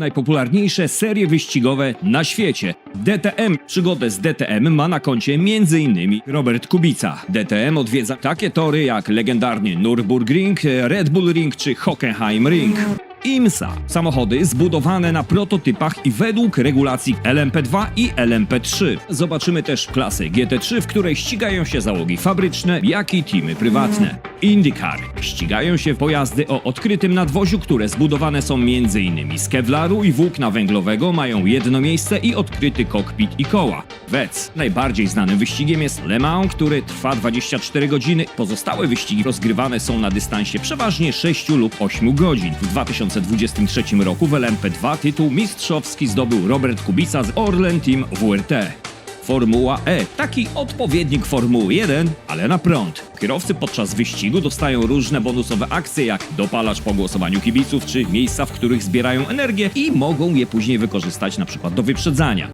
najpopularniejsze serie wyścigowe na świecie. DTM. Przygodę z DTM ma na koncie m.in. Robert Kubica. DTM odwiedza takie tory jak legendarny Nürburgring, Red Bull Ring czy Hockenheim Ring. IMSA. Samochody zbudowane na prototypach i według regulacji LMP2 i LMP3. Zobaczymy też klasę GT3, w której ścigają się załogi fabryczne, jak i teamy prywatne. IndyCar. Ścigają się pojazdy o odkrytym nadwoziu, które zbudowane są m.in. z kevlaru i włókna węglowego, mają jedno miejsce i odkryty kokpit i koła. WEC. Najbardziej znanym wyścigiem jest Le Mans, który trwa 24 godziny. Pozostałe wyścigi rozgrywane są na dystansie przeważnie 6 lub 8 godzin. W 2023 roku w LMP2 tytuł mistrzowski zdobył Robert Kubica z Orlen Team WRT. Formuła E. Taki odpowiednik Formuły 1, ale na prąd. Kierowcy podczas wyścigu dostają różne bonusowe akcje, jak dopalacz po głosowaniu kibiców, czy miejsca, w których zbierają energię i mogą je później wykorzystać na przykład do wyprzedzania.